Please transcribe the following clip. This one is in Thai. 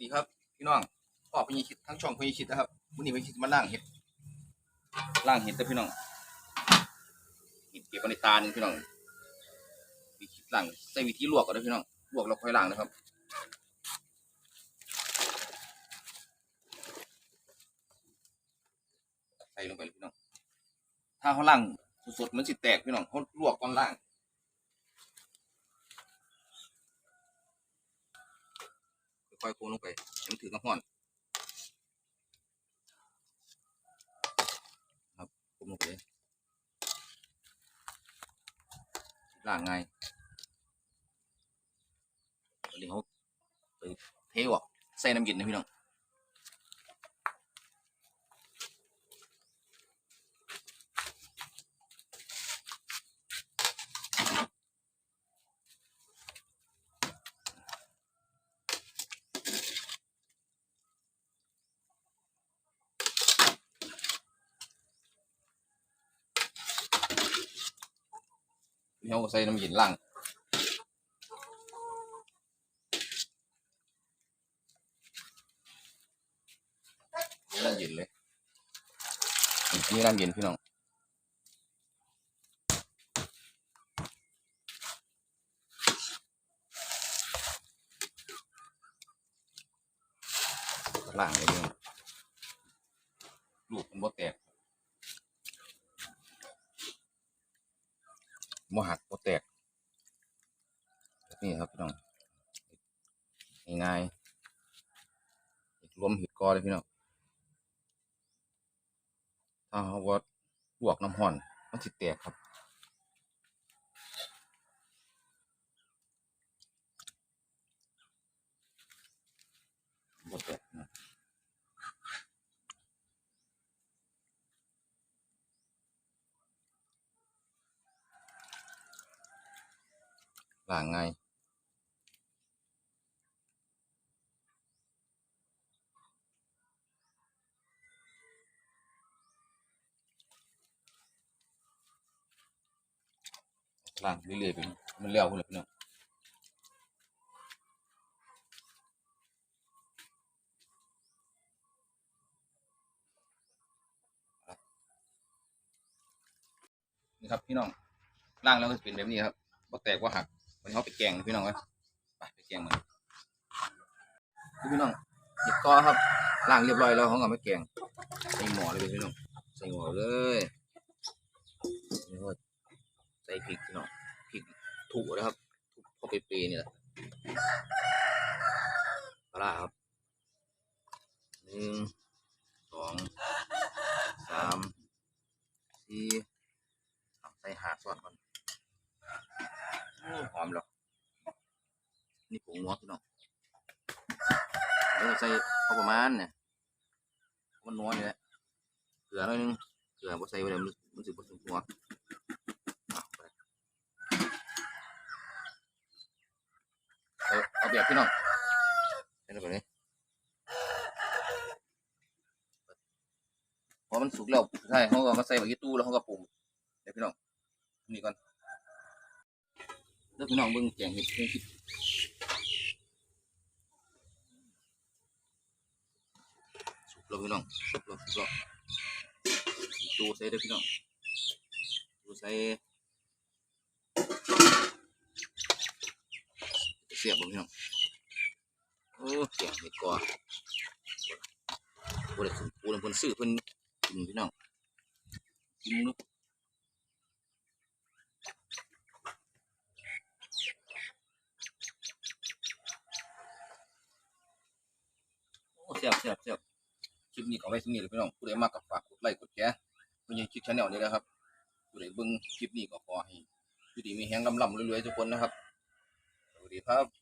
ดีครับพี่น้องพ่อพญิคิดทั้งช่องพญิคิดนะครับวันนี้พญิคิดมาล่างเห็ดล่างเห็ดแต่พี่น้องเห็ดเก็บไว้ในตาหนึ่งพี่น้องพญิคิดล่างใส่วิธีลวกก่อนนะพี่น้องลวกแล้วค่อยล่างนะครับใส่ลงไปเลยพี่น้องถ้าเขาล่างสดๆมันสิแตกพี่น้องเขาลวกก่อนล่าง ค่อยโค้งลงไปมันถือน้ำห้อนครับโค้งลงไปเลยล่างง่ายวันนี้เขาไปเทออกใส่น้ำเย็นนะพี่น้อง เขาก็ใส่น้ำเย็นล่างนี่น้ำเย็นเลยนี่น้ำเย็นพี่น้องล่างเลยพี่น้องลูกมันบ่แตก บ่หักโมแตกนี่ครับพี่น้องง่ายๆรวมเห็ดกอเลยพี่น้องถ้าเขาว่าลวกน้ำห่อนมันสิแตกครับแตกนะ ล้างง่ายล้างเรื่อยๆไปมันเลี้ยวขึ้นเลยพี่น้องนี่ครับพี่น้องล้างแล้วก็จะเป็นแบบนี้ครับบ่แตกว่าหัก วันนี้เขาไปแกงพี่น้องครับไปไปแกงมันพี่น้องเห็ดกอครับล้างเรียบร้อยแล้วเขาก็มาแกงใส่หม้อเลยพี่น้องใส่หม้อเลยใส่พริกพี่น้องพริกถูกนะครับถูกพอเปรี้ๆนี่แหละปลาร้าครับหนึ่งสองสามสี่เอาใส่หาซอสก่อนโอ้หอมแล้วนี่ผงนั วพี่น้องแล้วใส่พอประมาณเนี่ยมันนัวนี่แหละเกลือหน่อยนึงเกลือบ่ใส่ไปเลยมันมันสิบ่ถึงหัวเอาไปเอาเอาแบบพี่น้องใส่ลงไปเลยพอมันสุกแล้วใช่เขาก็มาใส่ไว้ที่ตู้แล้วเขาก็ปรุงเดี๋ยวพี่น้องนี่ก่อนเดี๋ยวพี่น้องเบิ่งแกงเห็ดเพิ่งคิด ล้วพี่น้องสุกแล้วสุกแล้วตู้ใส่เด้อพี่น้องตู้ใส่เสียบพี่น้องโอ้แกงเห็ดกอบ่ได้ขึ้นปูนเพิ่นซื้อเพิ่นกินพี่น้องกินมึงดูโอ้เสียบเสียบเสียบ ลิปนี้ก็เอาไว้สำนี้เลยพี่น้องผู้ใดมากกับฝากกดไลค์กดแชร์เพื่อยังคลิปชาแนลนี้นะครับผู้ใดเบิ่งคลิปนี้ก็ขอให้อยู่ดีมีแฮงลำลำรวยๆทุกคนนะครับสวัสดีครับ